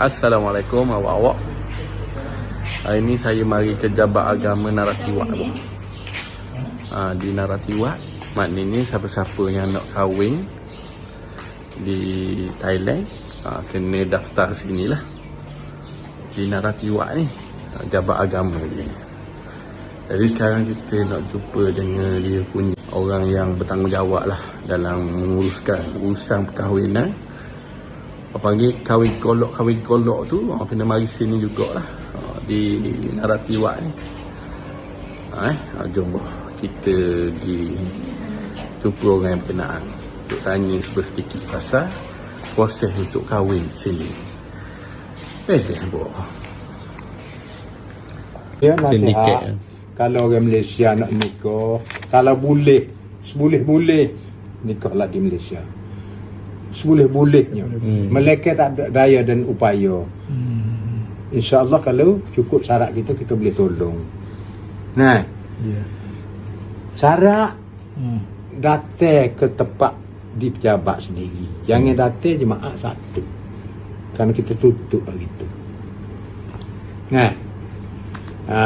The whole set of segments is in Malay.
Assalamualaikum awak-awak. Hari ni saya mari ke Jabat Agama Naratiwat abang. Ha, Di Naratiwat Maknanya siapa-siapa yang nak kahwin Di Thailand ha, Kena daftar sini lah Di Naratiwat ni ha, Jabat Agama dia. Jadi sekarang kita nak jumpa dengan dia punya Orang yang bertanggungjawab lah Dalam menguruskan urusan perkahwinan apa panggil kahwin kolok kahwin kolok tu orang kena mari sini jugalah. Ha, di Naratiwat ni. Ha, eh? Ha, jom kita pergi jumpa orang yang berkenaan. Untuk tanya sedikit pasal proses untuk kahwin sini. Eh eh boh. Ya nasihat. Kalau orang Malaysia nak nikah Kalau boleh Seboleh-boleh Nikahlah di Malaysia Seboleh-bolehnya Hmm. Mereka tak ada daya dan upaya. InsyaAllah kalau cukup syarat kita Kita boleh tolong. Nah. Ya. Syarat Hmm. Datang ke tempat Di pejabat sendiri. Jangan datang jemaah satu. Kerana kita tutup hari itu Nah. Ha.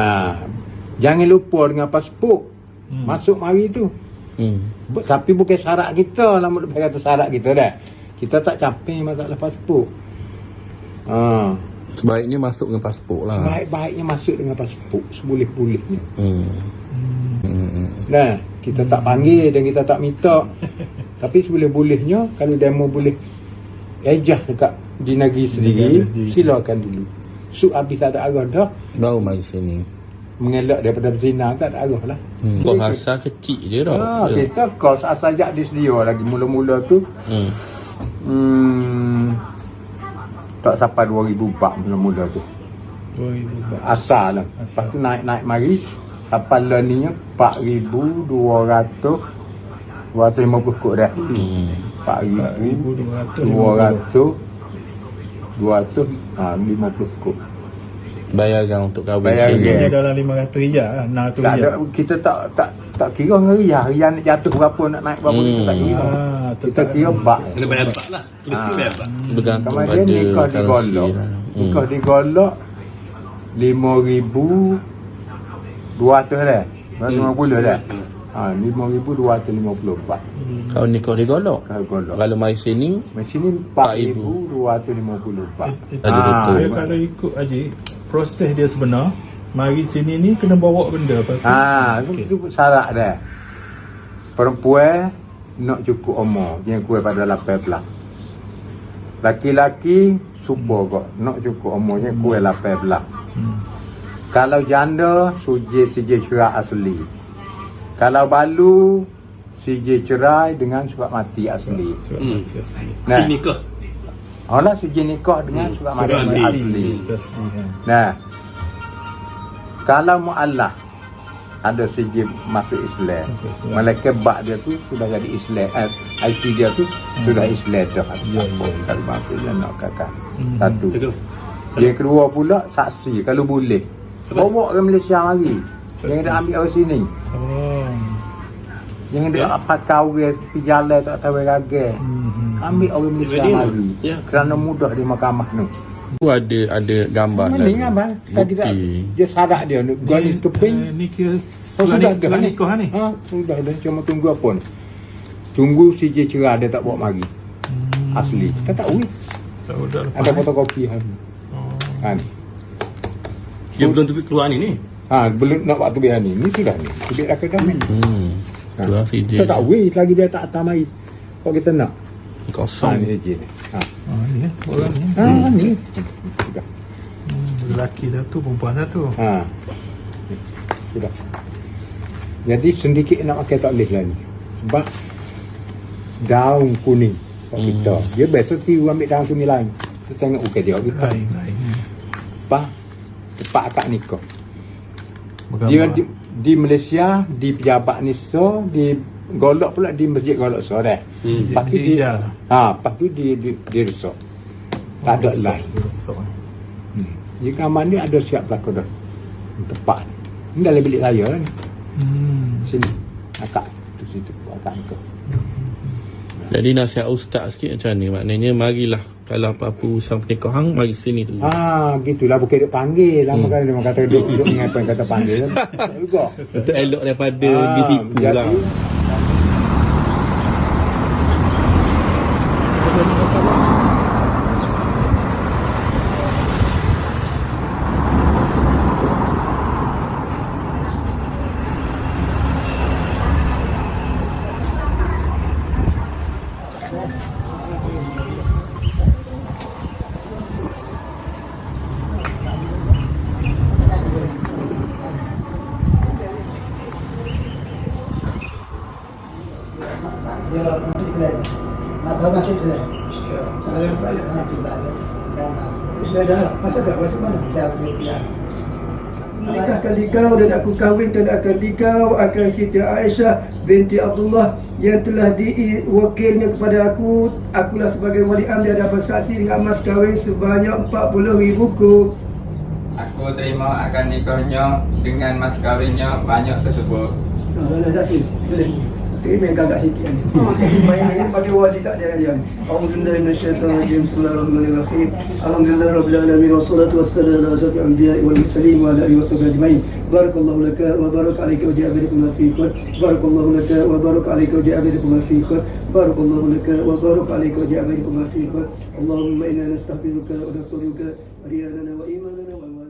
Jangan lupa dengan pasport Hmm. Masuk mari tu. Hmm. Tapi bukan syarat kita Lama depan kata syarat kita dah Kita tak capek masalah pasport ha. sebaiknya masuk dengan pasport lah Sebaik-baiknya masuk dengan pasport Seboleh-bolehnya hmm. Hmm. Nah, kita tak panggil dan kita tak minta. Tapi seboleh-bolehnya kalau demo boleh ejah dekat di negeri sendiri, silakan dulu. Su habis tak ada arah dah, baru mari sini mengelak daripada berzina tak ada arah lah. hmm. rasa kecil je dah Ha, kita kos asajak disedia lagi mula-mula tu. hmm. Hmm, tak sampai 2004 mula-mula tu. Oh, ibu bapa. Asal lah. Lepas tu naik-naik mari sampai learningnya 4,200 250 kod dah. Hmm. 4,200 200. 200 ha, 50 kod. Bayaran untuk kahwin Bayaran. sini Ini dalam 500 ringgit lah. 600 Tak ada ringgit. kita tak tak tak kira ngeri ya. Rian nak jatuh berapa nak naik berapa Hmm. kita tak kira. Ah, kita tetap- kira bak. Kena bayar bak lah. Ah. ha. bayar bak. bergantung Kemudian pada nikah currency digolok. lah. Nikah hmm. digolok 5,200 dah. Hmm. 50 dah. Ha 5,254. kalau nikah digolok Kalau golok. kalau mari sini Mesin ni 4,254. Ada Ah, betul. Dia kalau ikut Haji, proses dia sebenar, mari sini ni kena bawa benda. Ha, okay. itu syarat dah. Perempuan nak cukup umur, jangan kurang pada 18. Laki-laki super kok, nak cukup umur jangan kurang 18. Hmm. Kalau janda, sujud sijil cerai asli. Kalau balu, sijil cerai dengan surat mati asli. Sebab Hmm. mati asli. Nah. Sini nikah. Allah sijil nikah dengan mati surat mati. asli. Nah, kalau mu'allah ada sijil masuk Islam. Malaikat bak dia tu sudah jadi Islam. Eh, IC dia tu sudah Islam dah. Ya, ya, ya. Kalau masuk dia nak kakak. Hmm. Satu. Dia kedua pula saksi kalau boleh. Bawa ke Malaysia mari. Jangan dia ambil orang sini. Oh. Jangan dia Ya. pakai orang pergi jalan tak tahu raga. Hmm. Ambil orang Malaysia Jadi, mari. ya. Kerana mudah di mahkamah tu. tu ada ada gambar Mana ni abang? Kan kita Bukti. dia sadak dia ni. Ni, keping. eh, Ni kira Oh, sudah ni- dah ni. ni. Ha, sudah dah cuma tunggu apa ni? Tunggu CJ cerah dia tak bawa mari. Hmm. Asli. Kita tak tahu. Tak ada ni. fotokopi ha. Oh. Ha ni. Dia belum tu keluar ni ni. Ha, belum nak waktu biar ni. Ni sudah ni. Dah kedai ni. hmm. Ha. tu lah CJ Kita tak wait lagi dia tak atas mari. Kalau kita nak. Ha, kosong ni CJ ni. Ha. Ah, ni eh, orang ni. Ha, ni. Sudah. Hmm, Lelaki satu, perempuan satu. Ha. Sudah. Jadi sedikit nak pakai tak boleh lah ni. Sebab daun kuning kat Hmm. kita. Dia biasa tiru ambil daun kuning lain. Kita tengok bukan dia kita. Lain, lain. Apa? Tepat akad nikah. Dia di, di Malaysia, di pejabat Nisa, di Golok pula di Masjid Golok So dah. Hmm. Lepas tu Di dia, ha, lepas tu dia di, di resort. Tak ada lain. Hmm. Dia gambar ni ada siap belakang dah. Tepat. Ini dalam bilik saya lah ni. Hmm. Sini. Akak. Tu situ. Akak nikah. Jadi nasihat ustaz sikit macam ni maknanya marilah Kalau apa-apa urusan pernikahan Mari sini tu Ah, gitulah bukan duk panggil. Lama kali dia kata duk duk ingat apa yang kata panggil. Juga. Untuk elok daripada Ah, ditipu jadi- lah Ya, masuk selain. Nak tahu masuk selain. Kalau balik masuk balik. Dan Sudah dah lah. Masa tak? Masa mana? dah berpihak. Menikahkan dikau dan aku kahwinkan akan dikau akan Siti Aisyah binti Abdullah yang telah diwakilnya kepada aku. Akulah sebagai wali amr di hadapan saksi dengan mas kahwin sebanyak 40 ribu kub. Aku terima akan nikahnya dengan mas kawinnya banyak tersebut. Mana saksi? Boleh. Terima yang gagak sikit kan. Main ini bagi wali tak ada yang. Alhamdulillah minasyaitanirrajim. Bismillahirrahmanirrahim. Alhamdulillah rabbil alamin wassalatu wassalamu ala asyrafil anbiya'i wal mursalin wa ala alihi wasahbihi ajma'in. Barakallahu laka wa barak alayka wa ja'alakum fiikum. Barakallahu laka wa barak alayka wa ja'alakum fiikum. Barakallahu laka wa barak alayka wa ja'alakum fiikum. Allahumma inna nastaghfiruka wa nastaghfiruka riyanana wa imanana wa